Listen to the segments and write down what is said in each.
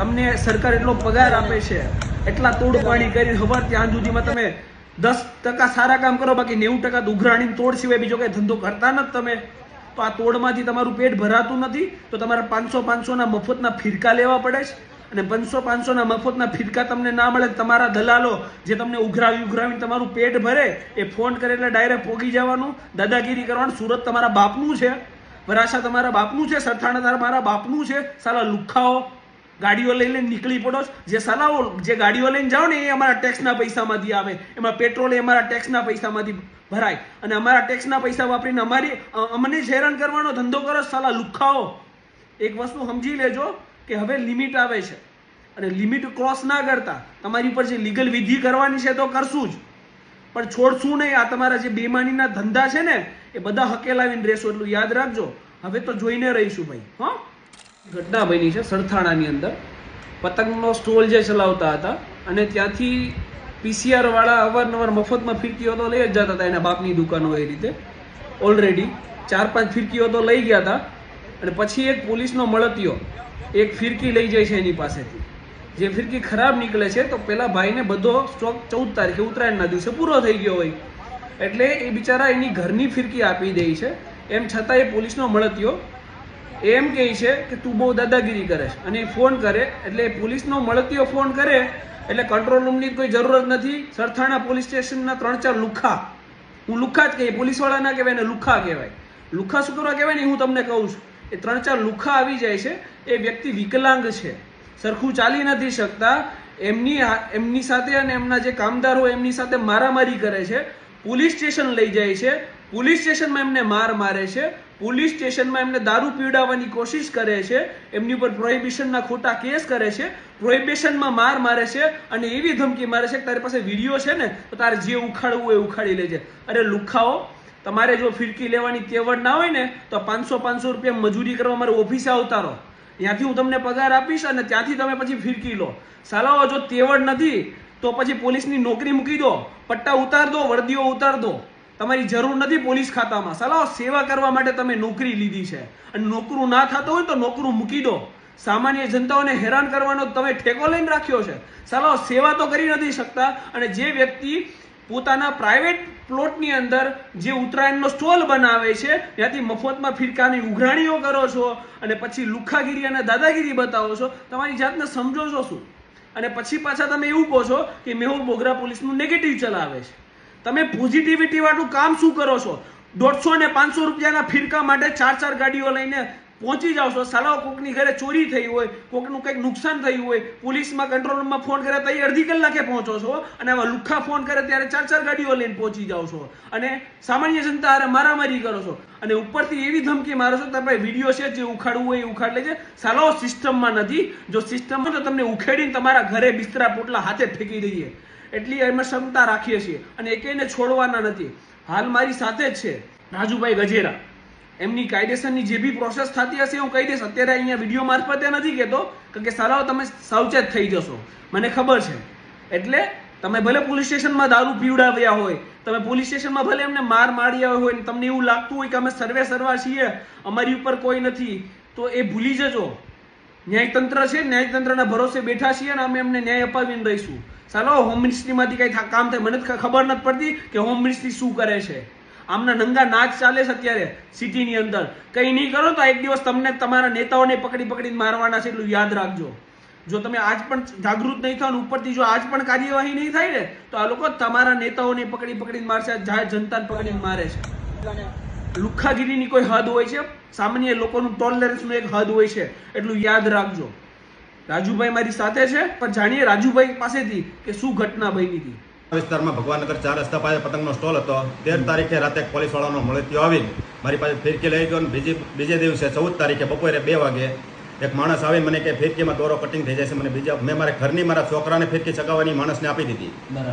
તમને સરકાર એટલો પગાર આપે છે એટલા તોડ પાણી કરી ખબર ત્યાં સુધીમાં તમે દસ ટકા સારા કામ કરો બાકી નેવું ટકા ઉઘરાણી તોડ સિવાય બીજો કઈ ધંધો કરતા નથી તમે. તો આ તોડમાંથી તમારું પેટ ભરાતું નથી તો તમારે પાંચસો પાંચસોના મફતના ફિરકા લેવા પડે છે. અને પાંચસો પાંચસોના મફતના ફિરકા તમને ના મળે તમારા દલાલો જે તમને ઉઘરાવી ઉઘરાવીને તમારું પેટ ભરે એ ફોન કરે એટલે ડાયરેક્ટ પોગી જવાનું દાદાગીરી કરવાનું. સુરત તમારા બાપનું છે. વરાછા તમારા બાપનું છે સરથાણા તમારા બાપનું છે. સાલા લુખાઓ. ગાડીઓ લઈ લઈને નીકળી પડો જે સલાહો જે ગાડીઓ લઈને જાઓ ને, એ અમારા ટેક્સના પૈસામાંથી આવે. એમાં પેટ્રોલ એ અમારા ટેક્સના પૈસામાંથી ભરાય. અને અમારા ટેક્સના પૈસા વાપરીને અમારી અમને જ હેરાન કરવાનો ધંધો કરો સલાહ સાલા લુખાઓ. એક વસ્તુ સમજી લેજો કે હવે લિમિટ આવે છે. અને લિમિટ ક્રોસ ના કરતા. તમારી ઉપર જે લીગલ વિધિ કરવાની છે તો કરશું જ. પણ છોડશું નહીં. આ તમારા જે બેમાનીના ધંધા છે ને, એ બધા હકેલાવીને રહેશો. એટલું યાદ રાખજો. હવે તો જોઈને રહીશું ભાઈ, હા? ઘટના બની છે સરથાણાની અંદર. પતંગનો સ્ટોલ જે ચલાવતા હતા અને ત્યાંથી પીસીઆરવાળા અવારનવાર મફતમાં ફિરકીઓ તો લઈ જ જતા હતા. એના બાપની દુકાનો એ રીતે. ઓલરેડી ચાર પાંચ ફિરકીઓ તો લઈ ગયા હતા અને પછી એક પોલીસનો મળતિયો એક ફિરકી લઈ જાય છે એની પાસેથી. જે ફિરકી ખરાબ નીકળે છે તો પેલા ભાઈને બધો સ્ટોક ચૌદ તારીખે ઉત્તરાયણના દિવસે પૂરો થઈ ગયો હોય. એટલે એ બિચારા એની ઘરની ફિરકી આપી દે છે. એમ છતાં એ પોલીસનો મળતિયો એમ કહે છે કે તું બહુ દાદાગીરી કરે છે અને એ ફોન કરે, એટલે પોલીસનો મળતીઓ ફોન કરે, એટલે કંટ્રોલ રૂમની કોઈ જરૂરત નથી. સરથાણા પોલીસ સ્ટેશનના ત્રણ ચાર લુખા. હું લુખા જ કહીએ, પોલીસવાળા ના કહેવાય ને લુખા કહેવાય. લુખા શું કરવા કહેવાય ને હું તમને કહું છું. એ ત્રણ ચાર લુખા આવી જાય છે, એ વ્યક્તિ વિકલાંગ છે. સરખું ચાલી નથી શકતા. એમની એમની સાથે અને એમના જે કામદારો એમની સાથે મારામારી કરે છે. પોલીસ સ્ટેશન લઈ જાય છે. પોલીસ સ્ટેશનમાં એમને માર મારે છે. પોલીસ સ્ટેશનમાં એમને દારૂ પીવડાવવાની કોશિશ કરે છે. એમની ઉપર પ્રોહિબિશનના ખોટા કેસ કરે છે. પ્રોહિબિશનમાં માર મારે છે અને એવી ધમકી મારે છે કે તારી પાસે વીડિયો છે ને, તો તારે જે ઉખાડવું એ ઉખાડી લેજે. અરે લુખાઓ, તમારે જો ફિરકી લેવાની તેવડ ના હોય ને, તો પાંચસો પાંચસો રૂપિયા મજૂરી કરવા મારે ઓફિસે આવતા રહો ત્યાંથી હું તમને પગાર આપીશ અને ત્યાંથી તમે પછી ફિરકી લો. સાલાઓ, જો તેવડ નથી તો પછી પોલીસની નોકરી મૂકી દો, પટ્ટા ઉતાર દો, વર્દીઓ ઉતાર દો. તમારી જરૂર નથી પોલીસ ખાતામાં. સલાહ સેવા કરવા માટે તમે નોકરી લીધી છે. અને નોકરું ના થતું હોય તો નોકરું મૂકી દો. સામાન્ય જનતાઓને હેરાન કરવાનો તમે ઠેકો લઈને રાખ્યો છે. સલાહ સેવા તો કરી નથી શકતા. અને જે વ્યક્તિ પોતાના પ્રાઇવેટ પ્લોટની અંદર જે ઉત્તરાયણનો સ્ટોલ બનાવે છે, ત્યાંથી મફતમાં ફિરકાની ઉઘરાણીઓ કરો છો અને પછી લુખાગીરી અને દાદાગીરી બતાવો છો, તમારી જાતને સમજો છો શું? અને પછી પાછા તમે એવું કહો છો કે મેહુલ બોગરા પોલીસનું નેગેટિવ ચલાવે છે. તમે પોઝિટિવિટીવાળું કામ શું કરો છો? દોઢસો ને પાંચસો રૂપિયાના ફિરકા માટે ચાર ચાર ગાડીઓ લઈને પહોંચી જાઓ છો. સાલાઓ કોકની ઘરે ચોરી થઈ હોય, કોકનું કંઈક નુકસાન થયું હોય, પોલીસમાં કંટ્રોલ રૂમમાં ફોન કરે તો એ અડધી કલાકે પહોંચો છો. અને આવા લુખ્ખા ફોન કરે ત્યારે ચાર ચાર ગાડીઓ લઈને પહોંચી જાઓ છો. અને સામાન્ય જનતા હારે મારામારી કરો છો. અને ઉપરથી એવી ધમકી મારો છો તમે વીડિયો છે જે ઉખાડવું હોય એ ઉખાડ લેજે સાલાઓ સિસ્ટમમાં નથી. જો સિસ્ટમ હોય તો તમને ઉખેડીને તમારા ઘરે બિસ્તરા પોટલા હાથે ફેંકી દઈએ. એટલી અમે ક્ષમતા રાખીએ છીએ. અને એકેયને છોડવાના નથી. હાલ મારી સાથે જ છે. રાજુભાઈ ગજેરા. એમની કાયદેસરની જે બી પ્રોસેસ થતી હશે હું કહી દઈશ. અત્યારે અહીંયા વીડિયો મારફતે નથી કહેતો કે સારાઓ તમે સાવચેત થઈ જશો. મને ખબર છે. એટલે તમે ભલે પોલીસ સ્ટેશનમાં દારૂ પીવડાવ્યા હોય, તમે પોલીસ સ્ટેશનમાં ભલે એમને માર માર્યા હોય ને તમને એવું લાગતું હોય કે અમે સર્વે સર્વા છીએ, અમારી ઉપર કોઈ નથી, તો એ ભૂલી જજો. ન્યાયતંત્ર છે, ન્યાયતંત્રના ભરોસે બેઠા છીએ અને અમે એમને ન્યાય અપાવીને રહીશું. ચાલો હોમ મિનિસ્ટ્રીમાંથી કંઈ કામ થાય, મને ખબર નથી પડતી કે હોમ મિનિસ્ટ્રી શું કરે છે. આમના નંગા નાચ ચાલે છે અત્યારે સિટીની અંદર. કંઈ નહીં કરો તો એક દિવસ તમને તમારા નેતાઓને પકડી પકડીને મારવાના છે એટલું યાદ રાખજો. જો તમે આજ પણ જાગૃત નહીં થાવ ઉપરથી જો આજ પણ કાર્યવાહી નહીં થાય ને, તો આ લોકો તમારા નેતાઓને પકડી પકડીને મારશે જાહેર જનતાને પકડીને મારે છે. લુખ્ખાગીરીની કોઈ હદ હોય છે? સામાન્ય લોકોનું ટોલરન્સનું એક હદ હોય છે. એટલું યાદ રાખજો. રાજુભાઈ મારી સાથે છે, પણ જાણીએ રાજુભાઈ પાસેથી કે શું ઘટના બની હતી. વિસ્તારમાં ભગવાનનગર ચાર રસ્તા પાસે પતંગનો સ્ટોલ હતો. તેર તારીખે રાતે પોલીસ વાળાનો મળતીઓ આવી મારી પાસે ફિરકી લઈ ગયો અને બીજી બીજે દિવસે ચૌદ તારીખે બપોરે બે વાગે એક માણસ આવી મને કે ફિરકીમાં દોરો કટિંગ થઈ જશે. મને બીજા મેં મારા ઘરની મારા છોકરાને ફિરકી ચગાવવાની માણસને આપી દીધી.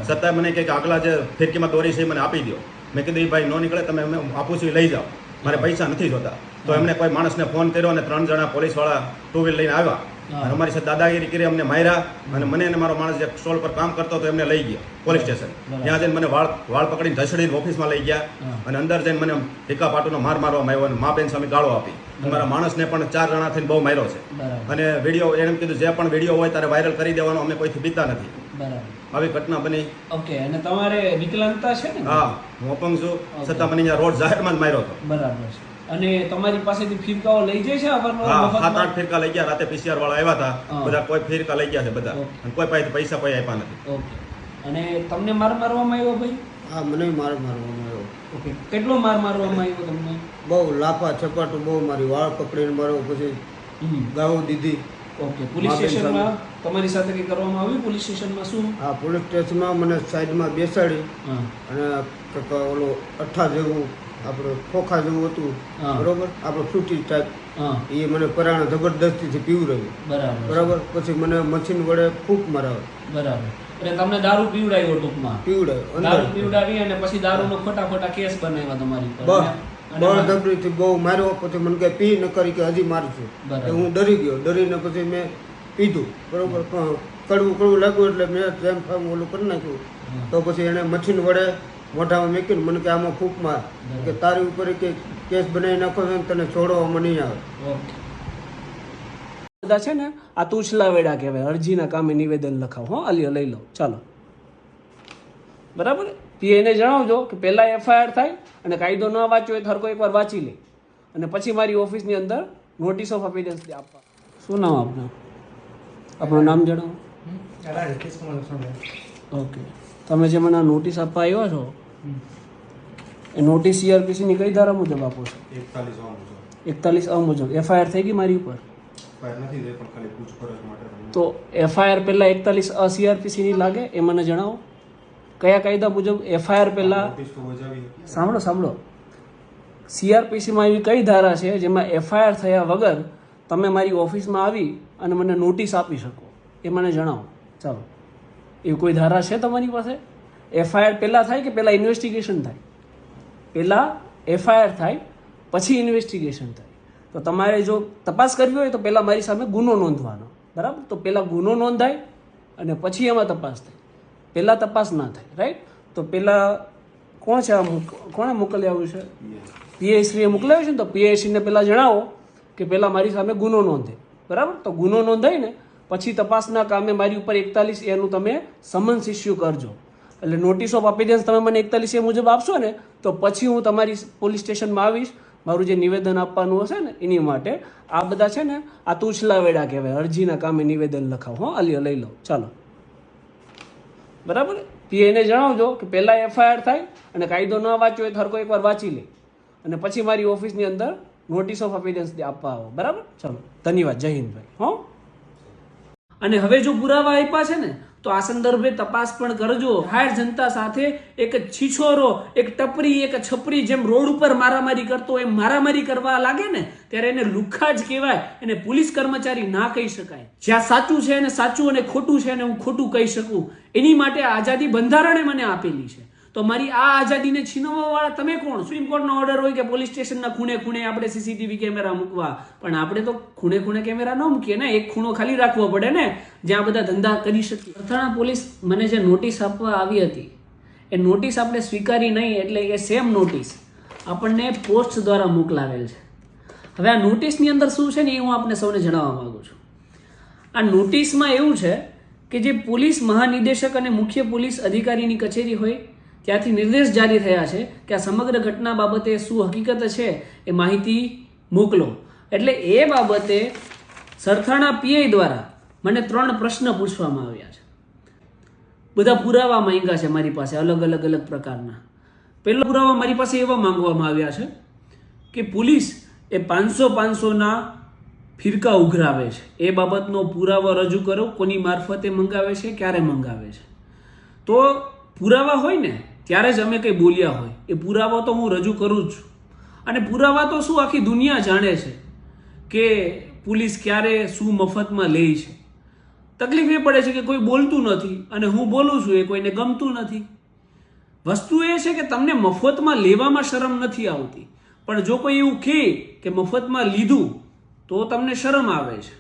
છતાં મને કહે કે આગલા જે ફિરકીમાં દોરી છે એ મને આપી દો મેં કીધું "એ ભાઈ ન નીકળે તમે અમે આપું છું લઈ જાઓ. મારે પૈસા નથી જોતા. તો એમણે કોઈ માણસને ફોન કર્યો અને ત્રણ જણા પોલીસવાળા ટુ વ્હીલ લઈને આવ્યા. અને અમારી સાથે દાદાગીરી કરી અમને માર્યા અને મને અને મારો માણસ જે સ્ટોલ પર કામ કરતો હતો એમને લઈ ગયા પોલીસ સ્ટેશન. ત્યાં જઈને મને વાળ વાળ પકડીને ધસડીને ઓફિસમાં લઈ ગયા અને અંદર જઈને મને ટીકા પાટોનો માર મારવામાં આવ્યો અને મા બેન સામે ગાળો આપી. અમારા માણસને પણ ચાર જણા થઈને બહુ માર્યો છે. અને વીડિયો એને એમ કીધું જે પણ વીડિયો હોય તારે વાયરલ કરી દેવાનો અમે કોઈથી બીતા નથી. આવી ઘટના બની. ઓકે અને તમારે વિકલાંગતા છે ને? હા હું અપંગ છું. છતાં મને અહીંયા રોડ જાહેરમાં જ માર્યો હતો. બરાબર છે. અને તમારી પાસેથી ફીરકાઓ લઈ જાય છે સાત? આઠ ફિરકા લઈ ગયા રાતે પીસીઆર વાળા આવ્યા હતા. બધા કોઈ ફિરકા લઈ ગયા છે બધા. અને કોઈ પાસે પૈસા કોઈ આપ્યા નથી. ઓકે. અને તમને માર મારવામાં આવ્યો ભાઈ? હા મને માર મારવામાં આવ્યો. ઓકે. કેટલો માર મારવામાં આવ્યો તમને? બહુ લાફા ચપાટું બહુ મારી વાળ પકડીને મારો પછી. ગાઉ દીધી. ઓકે પોલીસ સ્ટેશનમાં તમારી સાથે કંઈ કરવામાં આવ્યું? પોલીસ સ્ટેશનમાં શું? હા પોલીસ સ્ટેશનમાં મને સાઈડમાં બેસાડી અને ઓલો અઠ્ઠા જેવું આપણે ખોખા જેવું હતું બરોબર? આપણે ફ્રૂટી ટાઈપ હા. એ મને પરાણે જબરદસ્તીથી પીવડાવ્યું બરાબર. બરાબર? પછી મને મશીન વડે ફૂંક મરાવે બરાબર. એટલે તમને દારૂ પીવડાવ્યો ટૂંકમાં? પીવડાવ્યો દારૂ પીવડાવી અને પછી દારૂનો ખોટા ખોટા કેસ બનાવ્યા તમારી પર બળજબરીથી બહુ માર્યો પછી મને કે પી ન કરી કે હજી મારશું. એટલે હું ડરી ગયો. ડરીને પછી મેં પીધું. બરોબર પણ કડવું કડવું લાગ્યું એટલે મેં જેમ ફેમ ઓલું કરી નાખ્યું. તો પછી એણે મચ્છીને વડે મોઢામાં મેકીને મને કે આમાં ફૂંક માર. કે તારી ઉપર કે કેસ બનાવી નાખો છો તને છોડવામાં નહીં આવે. બધા છે ને આ તુછલા વેડા કહેવાય. અરજીના કામે નિવેદન લખાવ. હો અલીઓ લઈ લો. ચાલો. બરાબર? પીએને જણાવજો કે પહેલાં એફઆઈઆર થાય અને કાયદો ન વાંચ્યો હોય તો હરકો એકવાર વાંચી લે. અને પછી મારી ઓફિસની અંદર નોટિસ ઓફ અપીરન્સ આપવા. શું નામ આપનું? આપણું નામ જણાવો. ઓકે તમે જે મને નોટિસ આપવા આવ્યા છો એ નોટિસ સીઆરપીસીની કઈ ધારા મુજબ આપો છો? એકતાલીસ અ મુજબ. એફઆઈઆર થઈ ગઈ મારી ઉપર? તો એફઆઈઆર પહેલાં એકતાલીસ અ સીઆરપીસીની લાગે એ મને જણાવો. કયા કાયદા મુજબ એફઆઈઆર પહેલાં? સાંભળો સાંભળો. સીઆરપીસીમાં એવી કઈ ધારા છે જેમાં એફઆઈઆર થયા વગર તમે મારી ઓફિસમાં આવી અને મને નોટિસ આપી શકો? એ મને જણાવો. ચાલો. એવી કોઈ ધારા છે તમારી પાસે? એફઆઈઆર પહેલાં થાય કે પહેલાં ઇન્વેસ્ટિગેશન થાય? પહેલાં એફઆઈઆર થાય પછી ઇન્વેસ્ટિગેશન થાય. તો તમારે જો તપાસ કરવી હોય તો પહેલાં મારી સામે ગુનો નોંધવાનો. બરાબર? તો પહેલાં ગુનો નોંધાય અને પછી એમાં તપાસ થાય. પહેલાં તપાસ ના થાય રાઈટ તો પહેલાં કોણ છે આ કોણે મોકલી આવ્યું છે? પીએસસીએ મોકલાવ્યું છે ને, તો પીએસસીને પહેલાં જણાવો કે પહેલાં મારી સામે ગુનો નોંધે બરાબર? તો ગુનો નોંધાય ને, પછી તપાસના કામે મારી ઉપર એકતાલીસ એનું તમે સમન્સ ઇસ્યુ કરજો. એટલે નોટિસ ઓફ અપીરિયન્સ તમે મને એકતાલીસ એ મુજબ આપશો ને, તો પછી હું તમારી પોલીસ સ્ટેશનમાં આવીશ. મારું જે નિવેદન આપવાનું હશે ને, એની માટે આ બધા છે ને, આ તુછલા વેડા કહેવાય. અરજીના કામે નિવેદન લખાવ. હો અલી લઈ લો. ચાલો. બરાબર? પીએને જણાવજો કે પહેલાં એફઆઈઆર થાય અને કાયદો ન વાંચ્યો એ થરકો એકવાર વાંચી લે. અને પછી મારી ઓફિસની અંદર નોટિસ ઓફ અપીરન્સ આપવા આવો. બરાબર? ચલો. ધન્યવાદ. જય હિન્દ ભાઈ. હો? અને હવે જો પુરાવા આપ્યા છે ને તો આ સંદર્ભે તપાસ પણ કરજો. જાહેર જનતા સાથે એક છીછોરો, એક ટપરી, એક છપરી જેમ રોડ ઉપર મારામારી કરતો એમ મારામારી કરવા લાગે ને, ત્યારે એને લુખ્ખા જ કહેવાય એને પોલીસ કર્મચારી ના કહી શકાય. જ્યાં સાચું છે અને સાચું અને ખોટું છે અને હું ખોટું કહી શકું. એની માટે આઝાદી બંધારણે મને આપેલી છે. તો મારી આ આઝાદીને છીનવવા વાળા તમે કોણ? સુપ્રીમ કોર્ટનો ઓર્ડર હોય કે પોલીસ સ્ટેશનના ખૂણે ખૂણે આપણે સીસીટીવી કેમેરા મૂકવા. પણ આપણે તો ખૂણે ખૂણે કેમેરા ન મૂકીએ ને, એક ખૂણો ખાલી રાખવો પડે ને, જ્યાં બધા ધંધા કરી શકીએ. અથાણા પોલીસ મને જે નોટિસ આપવા આવી હતી, એ નોટિસ આપણે સ્વીકારી નહીં એટલે એ સેમ નોટિસ આપણને પોસ્ટ દ્વારા મોકલાવેલ છે. હવે આ નોટિસની અંદર શું છે ને એ હું આપને સૌને જણાવવા માગું છું. આ નોટિસમાં એવું છે કે જે પોલીસ મહાનિદેશક અને મુખ્ય પોલીસ અધિકારીની કચેરી હોય ત્યાંથી નિર્દેશ જારી થયા છે કે આ સમગ્ર ઘટના બાબતે શું હકીકત છે એ માહિતી મોકલો. એટલે એ બાબતે સરથાણા પીઆઈ દ્વારા મને ત્રણ પ્રશ્ન પૂછવામાં આવ્યા છે. બધા પુરાવા માંગ્યા છે મારી પાસે અલગ અલગ અલગ પ્રકારના. પહેલો પુરાવા મારી પાસે એવા માંગવામાં આવ્યા છે કે પોલીસ એ પાંચસો પાંચસોના ફિરકા ઉઘરાવે છે. એ બાબતનો પુરાવો રજૂ કરો, કોની મારફતે મંગાવે છે, ક્યારે મંગાવે છે. તો પુરાવા હોય ને ત્યારે જ અમે કંઈ બોલ્યા હોય. એ પુરાવો તો હું રજૂ કરું જ છું. અને પુરાવા તો શું આખી દુનિયા જાણે છે કે પોલીસ ક્યારે શું મફતમાં લે છે. તકલીફ એ પડે છે કે કોઈ બોલતું નથી અને હું બોલું છું એ કોઈને ગમતું નથી. વસ્તુ એ છે કે તમને મફતમાં લેવામાં શરમ નથી આવતી. પણ જો કોઈ એવું કહે કે મફતમાં લીધું, તો તમને શરમ આવે છે.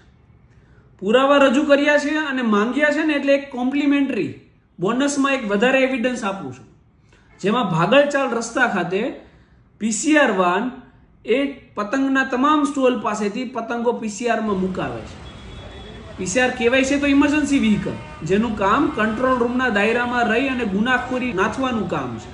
પુરાવા રજૂ કર્યા છે અને માંગ્યા છે ને એટલે એક કોમ્પ્લિમેન્ટરી, બોનસમાં એક વધારે એવિડન્સ આપું છું. જેમાં ભાગલચાલ રસ્તા ખાતે પીસીઆર વાન એ પતંગના તમામ સ્ટોલ પાસેથી પતંગો પીસીઆરમાં મુકાવે છે. પીસીઆર કહેવાય છે તો ઇમરજન્સી વ્હીકલ, જેનું કામ કંટ્રોલ રૂમના દાયરામાં રહી અને ગુનાખોરી નાથવાનું કામ છે.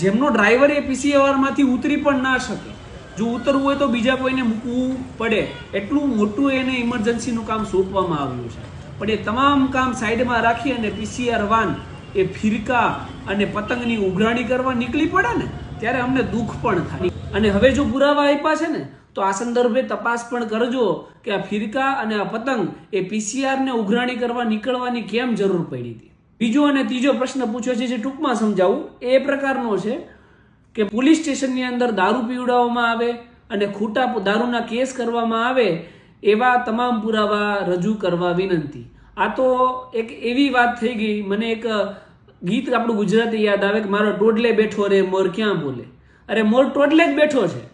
જેમનો ડ્રાઈવર એ પીસીઆરમાંથી ઉતરી પણ ના શકે. જો ઉતરવું હોય તો બીજા કોઈને મૂકવું પડે. એટલું મોટું એને ઇમરજન્સીનું કામ સોંપવામાં આવ્યું છે. પણ એ તમામ કામ સાઈડમાં રાખી અને પીસીઆર વાન એ ફિરકા અને પતંગની ઉઘરાણી કરવા નીકળી પડે ને, ત્યારે અમને દુઃખ પણ થાય. અને હવે જો પુરાવા આપ્યા છે ને, તો આ સંદર્ભે તપાસ પણ કરજો કે આ ફિરકા અને આ પતંગ એ પીસીઆર ને ઉઘરાણી કરવા નીકળવાની કેમ જરૂર પડી હતી. બીજો અને ત્રીજો પ્રશ્ન પૂછ્યો છે જે ટૂંકમાં સમજાવું. એ પ્રકારનો છે કે પોલીસ સ્ટેશનની અંદર દારૂ પીવડાવવામાં આવે અને ખોટા દારૂના કેસ કરવામાં આવે, એવા તમામ પુરાવા રજૂ કરવા વિનંતી. આ તો એક એવી વાત થઈ ગઈ, મને એક ગીત આપણું ગુજરાતી યાદ આવે કે મારો ટોડલે બેઠો રે, મોર ક્યાં બોલે? અરે, મોર ટોડલે જ બેઠો છે.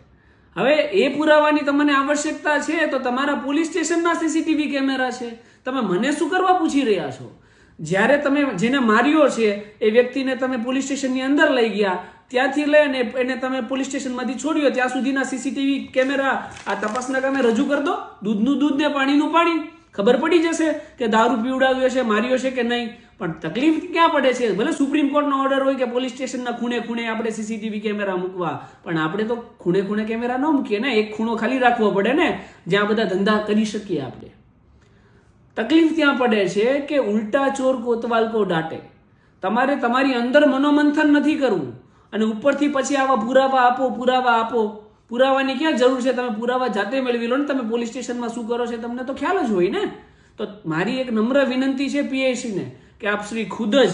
હવે એ પુરાવાની તમને આવશ્યકતા છે તો તમારા પોલીસ સ્ટેશનના સીસીટીવી કેમેરા છે. તમે મને શું કરવા પૂછી રહ્યા છો? જ્યારે તમે જેને માર્યો છે, એ વ્યક્તિને તમે પોલીસ સ્ટેશનની અંદર લઈ ગયા, ત્યાંથી લઈને એને તમે પોલીસ સ્ટેશનમાંથી છોડ્યો, ત્યાં સુધીના સીસીટીવી કેમેરા આ તપાસના કામે રજૂ કરી દો. દૂધનું દૂધ ને પાણીનું પાણી. ખબર પડી જશે કે દારૂ પીવડાવ્યો છે, માર્યો છે કે નહીં? પણ તકલીફ ક્યાં પડે છે? ભલે સુપ્રીમ કોર્ટનો ઓર્ડર હોય કે પોલીસ સ્ટેશનના ખૂણે ખૂણે આપણે સીસીટીવી કેમેરા મૂકવા, પણ આપણે તો ખૂણે ખૂણે કેમેરા ન મૂકીએ ને. એક ખૂણો ખાલી રાખવો પડે ને, જ્યાં બધા ધંધા કરી શકીએ આપણે. તકલીફ ત્યાં પડે છે કે ઉલટા ચોર કોતવાલ કો ડાટે. તમારે તમારી અંદર મનોમંથન નથી કરવું. અને ઉપરથી પછી આવા પુરાવા આપો પુરાવા આપો. પુરાવાની ક્યાં જરૂર છે? તમે પુરાવા જાતે મેળવી લો ને તમે પોલીસ સ્ટેશનમાં શું કરો છો તમને તો ખ્યાલ જ હોય ને? તો મારી એક નમ્ર વિનંતી છે પીએસીને કે આપ શ્રી ખુદ જ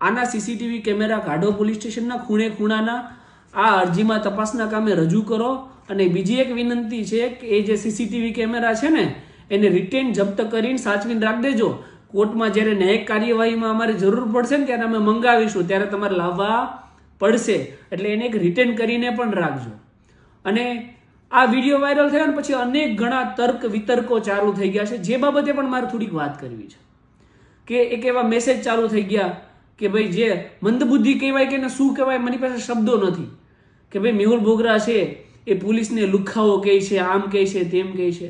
આના સીસીટીવી કેમેરા કાઢો પોલીસ સ્ટેશનના ખૂણે ખૂણાના. આ અરજીમાં તપાસના કામે રજૂ કરો. અને બીજી એક વિનંતી છે કે એ જે સીસીટીવી કેમેરા છે ને, એને રિટેન જપ્ત કરીને સાચવીને રાખ દેજો. કોર્ટમાં જ્યારે ન્યાયિક કાર્યવાહીમાં અમારે જરૂર પડશે ને ત્યારે અમે મંગાવીશું. ત્યારે તમારે લાવવા પડશે. એટલે એને એક રિટેન કરીને પણ રાખજો. અને આ વીડિયો વાયરલ થયો ને પછી અનેક ઘણા તર્ક વિતર્કો ચાલુ થઈ ગયા છે. જે બાબતે પણ મારે થોડીક વાત કરવી છે. કે એક એવા મેસેજ ચાલુ થઈ ગયા કે ભાઈ જે મંદબુદ્ધિ કહેવાય કે શું કહેવાય, મારી પાસે શબ્દો નથી. કે ભાઈ મેહુલ બોગરા છે, એ પોલીસને લુખાઓ કહે છે, આમ કહે છે, તેમ કહે છે.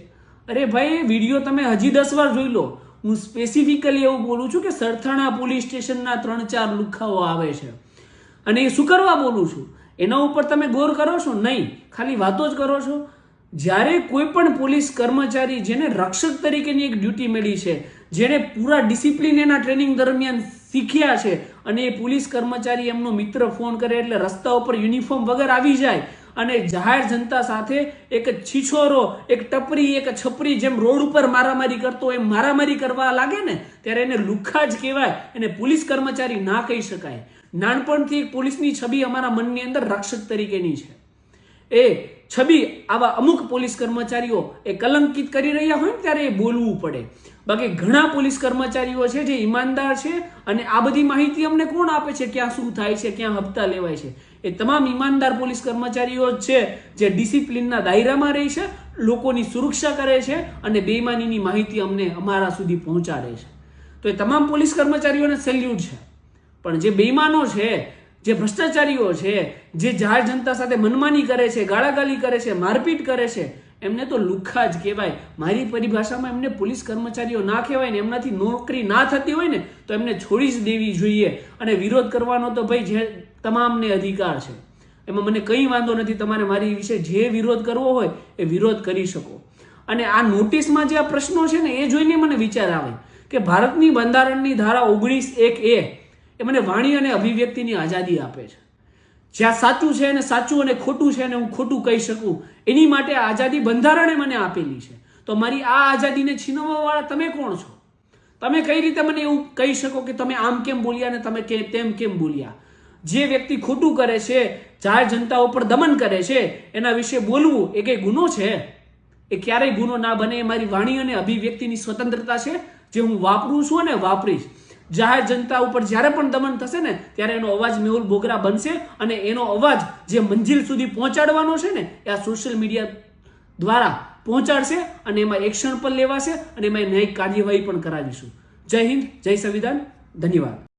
અરે ભાઈ, એ વીડિયો તમે હજી દસ વાર જોઈ લો. હું સ્પેસિફિકલી એવું બોલું છું કે સરથાણા પોલીસ સ્ટેશનના ત્રણ ચાર લુખાઓ આવે છે. અને એ શું કરવા બોલું છું? એના ઉપર તમે ગોર કરો છો? નહીં. ખાલી વાતો જ કરો છો. જ્યારે કોઈ પણ પોલીસ કર્મચારી જેને રક્ષક તરીકેની એક ડ્યુટી મળી છે, જેણે પૂરા ડિસિપ્લિન એના ટ્રેનિંગ દરમિયાન શીખ્યા છે અને એ પોલીસ કર્મચારી એમનો મિત્ર ફોન કરે એટલે રસ્તા ઉપર યુનિફોર્મ વગર આવી જાય અને જાહેર જનતા સાથે એક છીછોરો, એક ટપરી, એક છપરી જેમ રોડ ઉપર મારામારી કરતો એમ મારામારી કરવા લાગે ને, ત્યારે એને લુખ્ખા જ કહેવાય. એને પોલીસ કર્મચારી ના કહી શકાય. નાનપણથી પોલીસની છબી અમારા મનની અંદર રક્ષક તરીકેની છે. એ છબી આવા અમુક પોલીસ કર્મચારીઓ એ કલંકિત કરી રહ્યા હોય ને ત્યારે એ બોલવું પડે. બાકી ઘણા પોલીસ કર્મચારીઓ છે જે ઈમાનદાર છે અને આ બધી માહિતી અમને કોણ આપે છે? ક્યાં શું થાય છે? ક્યાં હપ્તા લેવાય છે? એ તમામ ઈમાનદાર પોલીસ કર્મચારીઓ છે જે ડિસિપ્લિનના દાયરામાં રહે છે, લોકોની સુરક્ષા કરે છે અને બેઈમાનીની માહિતી અમને અમારા સુધી પહોંચાડે છે. તો એ તમામ પોલીસ કર્મચારીઓને સેલ્યુટ છે. પણ જે બેઈમાનો છે, જે ભ્રષ્ટાચારીઓ છે, જે જાહેર જનતા સાથે મનમાની કરે છે ગાળાગાલી કરે છે, મારપીટ કરે છે, એમને તો લુખ્ખા જ કહેવાય. મારી પરિભાષામાં એમને પોલીસ કર્મચારીઓ ના કહેવાય ને, એમનાથી નોકરી ના થતી હોય ને, તો એમને છોડી જ દેવી જોઈએ. અને વિરોધ કરવાનો તો ભાઈ જે તમામને અધિકાર છે. એમાં મને કંઈ વાંધો નથી, તમારે મારી વિશે જે વિરોધ કરવો હોય એ વિરોધ કરી શકો. અને આ નોટિસમાં જે આ પ્રશ્નો છે ને, એ જોઈને મને વિચાર આવે કે ભારતની બંધારણની ધારા ઓગણીસ એક એ એ મને વાણી અને અભિવ્યક્તિની આઝાદી આપે છે. જ્યાં સાચું છે અને સાચું અને ખોટું છે અને હું ખોટું કહી શકું, એની માટે આઝાદી બંધારણે મને આપેલી છે. તો મારી આ આઝાદીને છીનવવાવાળા તમે કોણ છો? તમે કઈ રીતે મને એવું કહી શકો કે તમે આમ કેમ બોલ્યા અને તમે કે, તેમ કેમ બોલ્યા? જે વ્યક્તિ ખોટું કરે છે, જાહેર જનતા ઉપર દમન કરે છે, એના વિશે બોલવું એ કઈ ગુનો છે? એ ક્યારેય ગુનો ના બને, એ મારી વાણી અને અભિવ્યક્તિની સ્વતંત્રતા છે, જે હું વાપરું છું અને વાપરીશ. જાહેર જનતા ઉપર જ્યારે પણ દમન થશે ને, ત્યારે એનો અવાજ મેહુલ બોગરા બનશે અને એનો અવાજ જે મંજિલ સુધી પહોંચાડવાનો છે ને, એ આ સોશિયલ મીડિયા દ્વારા પહોંચાડશે અને એમાં એક્શન પણ લેવાશે અને એમાં ન્યાયિક કાર્યવાહી પણ કરાવીશું. જય હિન્દ, જય સંવિધાન, ધન્યવાદ.